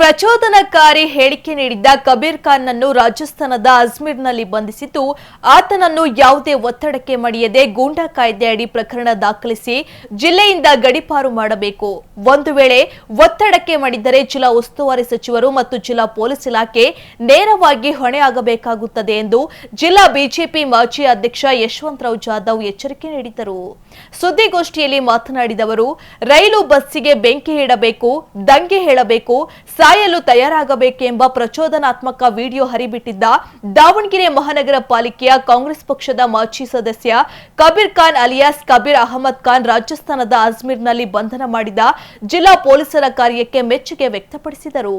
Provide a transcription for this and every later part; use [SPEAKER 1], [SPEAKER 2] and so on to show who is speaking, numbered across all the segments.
[SPEAKER 1] ಪ್ರಚೋದನಕಾರಿ ಹೇಳಿಕೆ ನೀಡಿದ್ದ ಕಬೀರ್ ಖಾನ್ ನನ್ನು ರಾಜಸ್ಥಾನದ ಅಜ್ಮೀರ್ನಲ್ಲಿ ಬಂಧಿಸಿದ್ದು, ಆತನನ್ನು ಯಾವುದೇ ಒತ್ತಡಕ್ಕೆ ಮಡಿಯದೆ ಗೂಂಡಾ ಕಾಯ್ದೆ ಅಡಿ ಪ್ರಕರಣ ದಾಖಲಿಸಿ ಜಿಲ್ಲೆಯಿಂದ ಗಡಿಪಾರು ಮಾಡಬೇಕು. ಒಂದು ವೇಳೆ ಒತ್ತಡಕ್ಕೆ ಮಣಿದರೆ ಜಿಲ್ಲಾ ಉಸ್ತುವಾರಿ ಸಚಿವರು ಮತ್ತು ಜಿಲ್ಲಾ ಪೊಲೀಸ್ ಇಲಾಖೆ ನೇರವಾಗಿ ಹೊಣೆ ಆಗಬೇಕಾಗುತ್ತದೆ ಎಂದು ಜಿಲ್ಲಾ ಬಿಜೆಪಿ ಮಾಜಿ ಅಧ್ಯಕ್ಷ ಯಶವಂತರಾವ್ ಜಾಧವ್ ಎಚ್ಚರಿಕೆ ನೀಡಿದ್ದರು. ಸುದ್ದಿಗೋಷ್ಠಿಯಲ್ಲಿ ಮಾತನಾಡಿದವರು ರೈಲು ಬಸ್ಸಿಗೆ ಬೆಂಕಿ ಇಡಬೇಕು, ದಂಗೆ ಹೇಳಬೇಕು ಸಾಯಲು ತಯಾರಾಗಬೇಕೆಂಬ ಪ್ರಚೋದನಾತ್ಮಕ ವಿಡಿಯೋ ಹರಿಬಿಟ್ಟಿದ್ದ ದಾವಣಗೆರೆ ಮಹಾನಗರ ಪಾಲಿಕೆಯ ಕಾಂಗ್ರೆಸ್ ಪಕ್ಷದ ಮಾಜಿ ಸದಸ್ಯ ಕಬೀರ್ ಖಾನ್ ಅಲಿಯಾಸ್, ಕಬೀರ್ ಅಹಮದ್ ಖಾನ್ ರಾಜಸ್ಥಾನದ ಅಜ್ಮೀರ್ನಲ್ಲಿ ಬಂಧನ ಮಾಡಿದ ಜಿಲ್ಲಾ ಪೊಲೀಸರ ಕಾರ್ಯಕ್ಕೆ ಮೆಚ್ಚುಗೆ ವ್ಯಕ್ತಪಡಿಸಿದರು.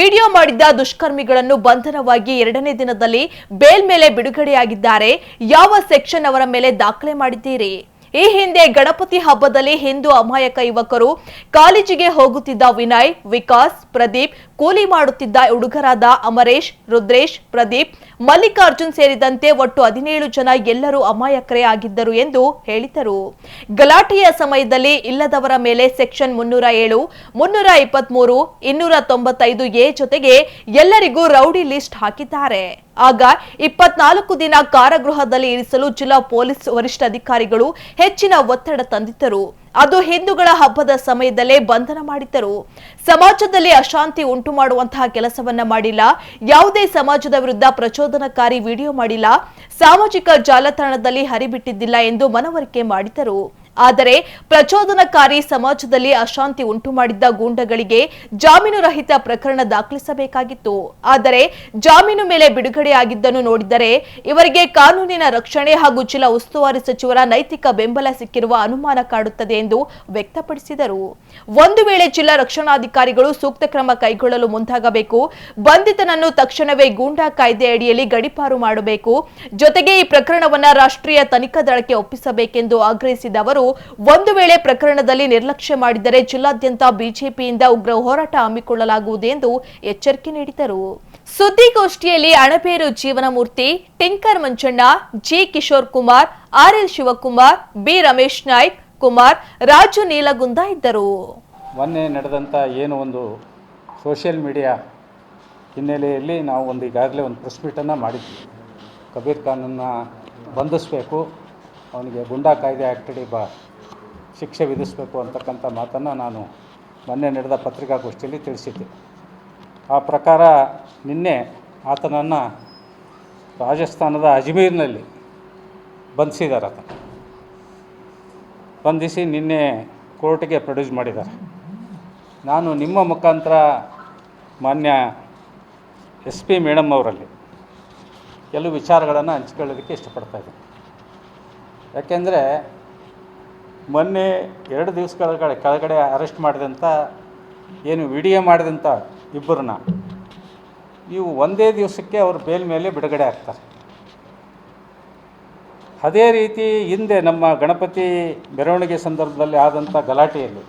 [SPEAKER 1] ವಿಡಿಯೋ ಮಾಡಿದ್ದ ದುಷ್ಕರ್ಮಿಗಳನ್ನು ಬಂಧನವಾಗಿ ಎರಡನೇ ದಿನದಲ್ಲಿ ಬೇಲ್ ಮೇಲೆ ಬಿಡುಗಡೆಯಾಗಿದ್ದಾರೆ. ಯಾವ ಸೆಕ್ಷನ್ ಅವರ ಮೇಲೆ ದಾಖಲೆ ಮಾಡಿದ್ದೀರಿ? ಈ ಹಿಂದೆ ಗಣಪತಿ ಹಬ್ಬದಲ್ಲಿ ಹಿಂದೂ ಅಮಾಯಕ ಯುವಕರು ಕಾಲೇಜಿಗೆ ಹೋಗುತ್ತಿದ್ದ ವಿನಯ್, ವಿಕಾಸ್, ಪ್ರದೀಪ್, ಕೂಲಿ ಮಾಡುತ್ತಿದ್ದ ಹುಡುಗರಾದ ಅಮರೇಶ್, ರುದ್ರೇಶ್, ಪ್ರದೀಪ್, ಮಲ್ಲಿಕಾರ್ಜುನ್ ಸೇರಿದಂತೆ ಒಟ್ಟು ಹದಿನೇಳು ಜನ ಎಲ್ಲರೂ ಅಮಾಯಕರೇ ಆಗಿದ್ದರು ಎಂದು ಹೇಳಿದರು. ಗಲಾಟೆಯ ಸಮಯದಲ್ಲಿ ಇಲ್ಲದವರ ಮೇಲೆ ಸೆಕ್ಷನ್ ಮುನ್ನೂರ ಏಳು, ಮುನ್ನೂರ ಇಪ್ಪತ್ಮೂರು, ಇನ್ನೂರ ತೊಂಬತ್ತೈದು ಎ ಜೊತೆಗೆ ಎಲ್ಲರಿಗೂ ರೌಡಿ ಲಿಸ್ಟ್ ಹಾಕಿದ್ದಾರೆ. ಆಗ ಇಪ್ಪತ್ನಾಲ್ಕು ದಿನ ಕಾರಾಗೃಹದಲ್ಲಿ ಇರಿಸಲು ಜಿಲ್ಲಾ ಪೊಲೀಸ್ ವರಿಷ್ಠಾಧಿಕಾರಿಗಳು ಹೆಚ್ಚಿನ ಒತ್ತಡ ತಂದಿದ್ದರು. ಅದು ಹಿಂದೂಗಳ ಹಬ್ಬದ ಸಮಯದಲ್ಲೇ ಬಂಧನ ಮಾಡಿದ್ದರು. ಸಮಾಜದಲ್ಲಿ ಅಶಾಂತಿ ಉಂಟು ಮಾಡುವಂತಹ ಕೆಲಸವನ್ನ ಮಾಡಿಲ್ಲ. ಯಾವುದೇ ಸಮಾಜದ ವಿರುದ್ಧ ಪ್ರಚೋದನಕಾರಿ ವಿಡಿಯೋ ಮಾಡಿಲ್ಲ. ಸಾಮಾಜಿಕ ಜಾಲತಾಣದಲ್ಲಿ ಹರಿಬಿಟ್ಟಿದ್ದಿಲ್ಲ ಎಂದು ಮನವರಿಕೆ ಮಾಡಿದರು ಆದರೆ ಪ್ರಚೋದನಕಾರಿ ಸಮಾಜದಲ್ಲಿ ಅಶಾಂತಿ ಉಂಟು ಮಾಡಿದ್ದ ಗೂಂಡಗಳಿಗೆ ಜಾಮೀನು ರಹಿತ ಪ್ರಕರಣ ದಾಖಲಿಸಬೇಕಾಗಿತ್ತು. ಆದರೆ ಜಾಮೀನು ಮೇಲೆ ಬಿಡುಗಡೆಯಾಗಿದ್ದನ್ನು ನೋಡಿದರೆ ಇವರಿಗೆ ಕಾನೂನಿನ ರಕ್ಷಣೆ ಹಾಗೂ ಜಿಲ್ಲಾ ಉಸ್ತುವಾರಿ ಸಚಿವರ ನೈತಿಕ ಬೆಂಬಲ ಸಿಕ್ಕಿರುವ ಅನುಮಾನ ಕಾಡುತ್ತದೆ ಎಂದು ವ್ಯಕ್ತಪಡಿಸಿದರು. ಒಂದು ವೇಳೆ ಜಿಲ್ಲಾ ರಕ್ಷಣಾಧಿಕಾರಿಗಳು ಸೂಕ್ತ ಕ್ರಮ ಕೈಗೊಳ್ಳಲು ಮುಂದಾಗಬೇಕು, ಬಂಧಿತನನ್ನು ತಕ್ಷಣವೇ ಗೂಂಡಾ ಕಾಯ್ದೆ ಅಡಿಯಲ್ಲಿ ಗಡಿಪಾರು ಮಾಡಬೇಕು, ಜೊತೆಗೆ ಈ ಪ್ರಕರಣವನ್ನು ರಾಷ್ಟ್ರೀಯ ತನಿಖಾ ದಳಕ್ಕೆ ಒಪ್ಪಿಸಬೇಕೆಂದು ಆಗ್ರಹಿಸಿದ ಅವರು ಒಂದು ವೇಳೆ ಪ್ರಕರಣದಲ್ಲಿ ನಿರ್ಲಕ್ಷ್ಯ ಮಾಡಿದರೆ ಜಿಲ್ಲಾದ್ಯಂತ ಬಿಜೆಪಿಯಿಂದ ಉಗ್ರ ಹೋರಾಟ ಹಮ್ಮಿಕೊಳ್ಳಲಾಗುವುದು ಎಂದು ಎಚ್ಚರಿಕೆ ನೀಡಿದರು ಸುದ್ದಿಗೋಷ್ಠಿಯಲ್ಲಿ Anaberu Jeevanamurthy Tinker Manjanna, G Kishore Kumar, R L Shivakumar, B Ramesh Naik Kumar, Raju Neelagunda ಇದ್ದರು.
[SPEAKER 2] ಮೊನ್ನೆ ನಡೆದಂಥ ಏನು ಒಂದು ಸೋಷಿಯಲ್ ಮೀಡಿಯಾ ಹಿನ್ನೆಲೆಯಲ್ಲಿ ನಾವು ಒಂದು ಈಗಾಗಲೇ ಒಂದು ಪ್ರೆಸ್ ಮೀಟನ್ನು ಮಾಡಿದ್ವಿ. ಕಬೀರ್ ಖಾನನ್ನು ಬಂಧಿಸಬೇಕು ಅವನಿಗೆ ಗುಂಡಾ ಕಾಯ್ದೆ ಆ್ಯಕ್ಟಡಿ ಬ, ಶಿಕ್ಷೆ ವಿಧಿಸಬೇಕು ಅಂತಕ್ಕಂಥ ಮಾತನ್ನು ನಾನು ಮೊನ್ನೆ ನಡೆದ ಪತ್ರಿಕಾಗೋಷ್ಠಿಯಲ್ಲಿ ತಿಳಿಸಿದ್ದೆ. ಆ ಪ್ರಕಾರ ನಿನ್ನೆ ಆತನನ್ನು ರಾಜಸ್ಥಾನದ ಅಜ್ಮೀರ್ನಲ್ಲಿ ಬಂಧಿಸಿದ್ದಾರೆ ಆತನ ಬಂಧಿಸಿ ನಿನ್ನೆ ಕೋರ್ಟ್ಗೆ ಪ್ರೊಡ್ಯೂಸ್ ಮಾಡಿದ್ದಾರೆ. ನಾನು ನಿಮ್ಮ ಮುಖಾಂತರ ಮಾನ್ಯ ಎಸ್ ಪಿ ಮೇಡಮ್ ಅವರಲ್ಲಿ ಕೆಲವು ವಿಚಾರಗಳನ್ನು ಹಂಚ್ಕೊಳ್ಳೋದಕ್ಕೆ ಇಷ್ಟಪಡ್ತಾ ಇದ್ದೀನಿ. ಯಾಕೆಂದರೆ ಮೊನ್ನೆ ಎರಡು ದಿವಸಗಳ ಕಡೆ ಕೆಳಗಡೆ ಅರೆಸ್ಟ್ ಮಾಡಿದಂಥ ಏನು ವಿಡಿಯೋ ಮಾಡಿದಂಥ ಇಬ್ಬರನ್ನ, ಇವು ಒಂದೇ ದಿವಸಕ್ಕೆ ಅವ್ರ ಬೇಲ್ ಮೇಲೆ ಬಿಡುಗಡೆ ಆಗ್ತಾರೆ. ಅದೇ ರೀತಿ ಹಿಂದೆ ನಮ್ಮ ಗಣಪತಿ ಮೆರವಣಿಗೆ ಸಂದರ್ಭದಲ್ಲಿ ಆದಂಥ ಗಲಾಟೆಯಲ್ಲಿ,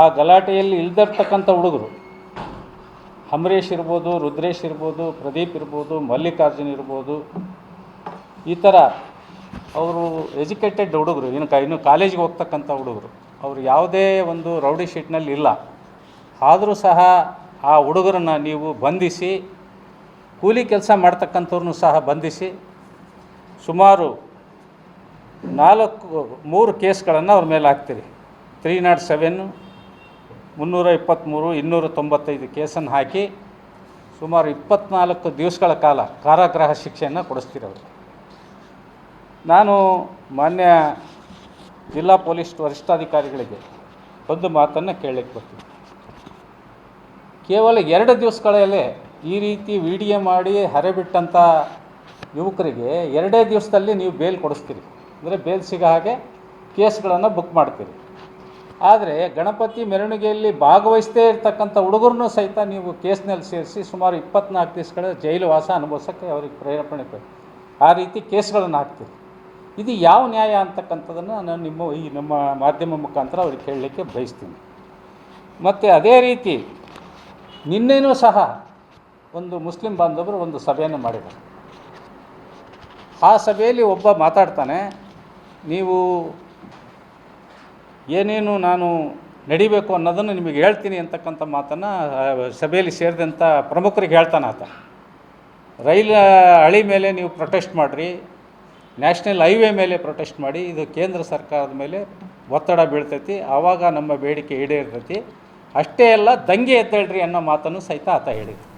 [SPEAKER 2] ಆ ಗಲಾಟೆಯಲ್ಲಿ ಇಲ್ದಿರ್ತಕ್ಕಂಥ ಹುಡುಗರು, ಅಮರೇಶ್ ಇರ್ಬೋದು, ರುದ್ರೇಶ್ ಇರ್ಬೋದು, ಪ್ರದೀಪ್ ಇರ್ಬೋದು, ಮಲ್ಲಿಕಾರ್ಜುನ್ ಇರ್ಬೋದು, ಈ ಥರ ಅವರು ಎಜುಕೇಟೆಡ್ ಹುಡುಗರು, ಇನ್ನು ಇನ್ನು ಕಾಲೇಜಿಗೆ ಹೋಗ್ತಕ್ಕಂಥ ಹುಡುಗರು, ಅವರು ಯಾವುದೇ ಒಂದು ರೌಡಿ ಶೀಟ್ನಲ್ಲಿ ಇಲ್ಲ. ಆದರೂ ಸಹ ಆ ಹುಡುಗರನ್ನು ನೀವು ಬಂಧಿಸಿ, ಕೂಲಿ ಕೆಲಸ ಮಾಡ್ತಕ್ಕಂಥವ್ರನ್ನೂ ಸಹ ಬಂಧಿಸಿ, ಸುಮಾರು ನಾಲ್ಕು, ಮೂರು ಕೇಸ್ಗಳನ್ನು ಅವ್ರ ಮೇಲೆ ಹಾಕ್ತೀರಿ. ತ್ರೀ ನಾಟ್ ಸೆವೆನ್ನು ಮುನ್ನೂರ ಇಪ್ಪತ್ತ್ಮೂರು, ಇನ್ನೂರ ತೊಂಬತ್ತೈದು ಕೇಸನ್ನು ಹಾಕಿ ಸುಮಾರು ಇಪ್ಪತ್ನಾಲ್ಕು ದಿವಸಗಳ ಕಾಲ ಕಾರಾಗೃಹ ಶಿಕ್ಷೆಯನ್ನು ಕೊಡಿಸ್ತೀರಿ ಅವರು. ನಾನು ಮಾನ್ಯ ಜಿಲ್ಲಾ ಪೊಲೀಸ್ ವರಿಷ್ಠಾಧಿಕಾರಿಗಳಿಗೆ ಒಂದು ಮಾತನ್ನು ಕೇಳಲಿಕ್ಕೆ ಬರ್ತೀನಿ. ಕೇವಲ ಎರಡು ದಿವಸಗಳಲ್ಲೇ ಈ ರೀತಿ ವಿಡಿಯೋ ಮಾಡಿ ಹರೆಬಿಟ್ಟಂಥ ಯುವಕರಿಗೆ ಎರಡೇ ದಿವಸದಲ್ಲಿ ನೀವು ಬೇಲ್ ಕೊಡಿಸ್ತೀರಿ. ಅಂದರೆ ಬೇಲ್ ಸಿಗೋ ಹಾಗೆ ಕೇಸ್ಗಳನ್ನು ಬುಕ್ ಮಾಡ್ತೀರಿ. ಆದರೆ ಗಣಪತಿ ಮೆರವಣಿಗೆಯಲ್ಲಿ ಭಾಗವಹಿಸದೇ ಇರತಕ್ಕಂಥ ಹುಡುಗರನ್ನು ಸಹಿತ ನೀವು ಕೇಸ್ನಲ್ಲಿ ಸೇರಿಸಿ ಸುಮಾರು ಇಪ್ಪತ್ನಾಲ್ಕು ದಿವಸಗಳ ಜೈಲು ವಾಸ ಅನುಭವಿಸೋಕ್ಕೆ ಅವ್ರಿಗೆ ಪ್ರೇರೇಪಣೆ ಆ ರೀತಿ ಕೇಸ್ಗಳನ್ನು ಹಾಕ್ತೀರಿ. ಇದು ಯಾವ ನ್ಯಾಯ ಅಂತಕ್ಕಂಥದ್ದನ್ನು ನಾನು ನಿಮ್ಮ ಈ ನಮ್ಮ ಮಾಧ್ಯಮ ಮುಖಾಂತರ ಅವ್ರಿಗೆ ಕೇಳಲಿಕ್ಕೆ ಬಯಸ್ತೀನಿ. ಮತ್ತು ಅದೇ ರೀತಿ ನಿನ್ನೆನೂ ಸಹ ಒಂದು ಮುಸ್ಲಿಂ ಬಾಂಧವರು ಒಂದು ಸಭೆಯನ್ನು ಮಾಡಿದರು. ಆ ಸಭೆಯಲ್ಲಿ ಒಬ್ಬ ಮಾತಾಡ್ತಾನೆ, ನೀವು ಏನೇನು ನಾನು ನಡಿಬೇಕು ಅನ್ನೋದನ್ನು ನಿಮಗೆ ಹೇಳ್ತೀನಿ ಅಂತಕ್ಕಂಥ ಮಾತನ್ನು ಸಭೆಯಲ್ಲಿ ಸೇರಿದಂಥ ಪ್ರಮುಖರಿಗೆ ಹೇಳ್ತಾನೆ ಆತ. ರೈಲ್ ಹಳಿ ಮೇಲೆ ನೀವು ಪ್ರೊಟೆಸ್ಟ್ ಮಾಡಿರಿ ನ್ಯಾಷನಲ್ ಹೈವೇ ಮೇಲೆ ಪ್ರೊಟೆಸ್ಟ್ ಮಾಡಿ, ಇದು ಕೇಂದ್ರ ಸರ್ಕಾರದ ಮೇಲೆ ಒತ್ತಡ ಬೀಳ್ತೈತಿ, ಆವಾಗ ನಮ್ಮ ಬೇಡಿಕೆ ಈಡೇರ್ತೈತಿ. ಅಷ್ಟೇ ಅಲ್ಲ, ದಂಗೆ ಎದ್ದೇಳ್ರಿ ಅನ್ನೋ ಮಾತನ್ನು ಸಹಿತ ಆತ ಹೇಳಿದ್ರು.